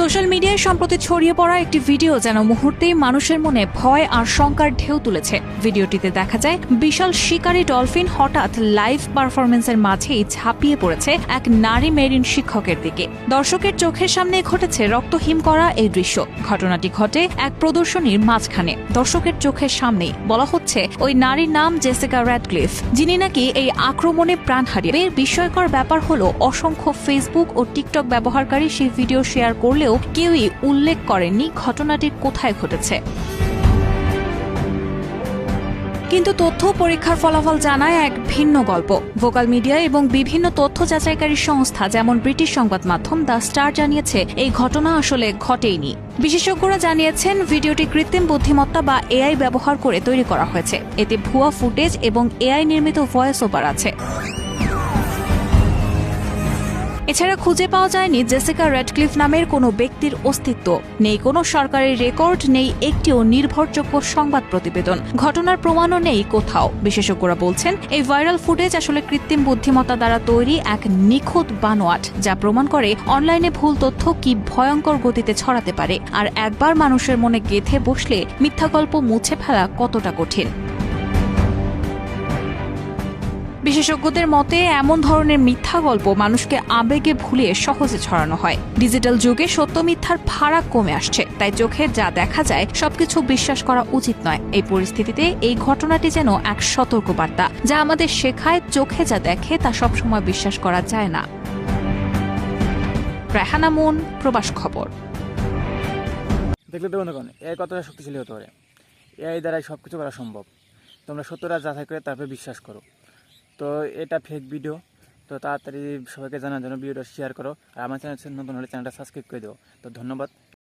Social মিডিয়ায় সম্প্রতি ছড়িয়ে পড়া একটি ভিডিও যেন মুহূর্তেই মানুষের মনে ভয় আর শঙ্কার ঢেউ তুলেছে। ভিডিওটিতে দেখা যায়, বিশাল শিকারী ডলফিন হঠাৎ লাইভ পারফরমেন্সের মাঝেই ঝাঁপিয়ে পড়েছে এক নারী মেরিন শিক্ষকের দিকে। দর্শকের চোখের সামনে ঘটেছে রক্তহীন করা এই দৃশ্য। ঘটনাটি ঘটে এক প্রদর্শনীর মাঝখানে। দর্শকের চোখের সামনেই বলা হচ্ছে, ওই নারীর নাম জেসিকা র্যাডক্লিফ। যিনি নাকি এই আক্রমণে প্রাণ হারিয়ে বিস্ময়কর ব্যাপার হলো, অসংখ্য ফেসবুক ও টিকটক ব্যবহারকারী সেই ভিডিও শেয়ার করলেও কেউই উল্লেখ করেননি ঘটনাটি কোথায় ঘটেছে। কিন্তু তথ্য পরীক্ষার ফলাফল জানায় এক ভিন্ন গল্প। ভোকাল মিডিয়া এবং বিভিন্ন তথ্য যাচাইকারী সংস্থা, যেমন ব্রিটিশ সংবাদ মাধ্যম দ্য স্টার, জানিয়েছে এই ঘটনা আসলে ঘটেইনি। বিশেষজ্ঞরা জানিয়েছেন, ভিডিওটি কৃত্রিম বুদ্ধিমত্তা বা এআই ব্যবহার করে তৈরি করা হয়েছে। এতে ভুয়া ফুটেজ এবং এআই নির্মিত ভয়েস ওভার আছে। এছাড়া খুঁজে পাওয়া যায়নি জেসিকা রেডক্লিফ নামের কোনো ব্যক্তির অস্তিত্ব। নেই কোনো সরকারি রেকর্ড, নেই একটিও নির্ভরযোগ্য সংবাদ প্রতিবেদন। ঘটনার প্রমাণও নেই কোথাও। বিশেষজ্ঞরা বলছেন, এই ভাইরাল ফুটেজ আসলে কৃত্রিম বুদ্ধিমত্তা দ্বারা তৈরি এক নিখুঁত বানোয়াট, যা প্রমাণ করে অনলাইনে ভুল তথ্য কি ভয়ঙ্কর গতিতে ছড়াতে পারে। আর একবার মানুষের মনে গেথে বসলে মিথ্যা গল্প মুছে ফেলা কতটা কঠিন। বিশেষজ্ঞদের মতে, এমন ধরনের মিথ্যা গল্প মানুষকে আবেগে ভুলিয়ে সহজে ছড়ানো হয়। ডিজিটাল যুগে সত্য মিথ্যার ফারাক কমে আসছে, তাই চোখে যা দেখা যায়, সবকিছু বিশ্বাস করা উচিত নয়। এই পরিস্থিতিতে এই ঘটনাটি যেন এক সতর্ক বার্তা যা আমাদের শেখায় চোখে যা দেখে তা সবসময় বিশ্বাস করা যায় না। মুন প্রবাস খবর। দেখলে তো কতটা শক্তিশালী হতে পারে? এআই দ্বারাই সব কিছু করা সম্ভব। তোমরা সত্যরা যাচাই করে তারপরে বিশ্বাস করো। তো এটা ফেক ভিডিও তো তাড়াতাড়ি সবাইকে জানার জন্য ভিডিওটা শেয়ার করো। আর আমার চ্যানেল নতুন হলে চ্যানেলটা সাবস্ক্রাইব করে দিও। তো ধন্যবাদ।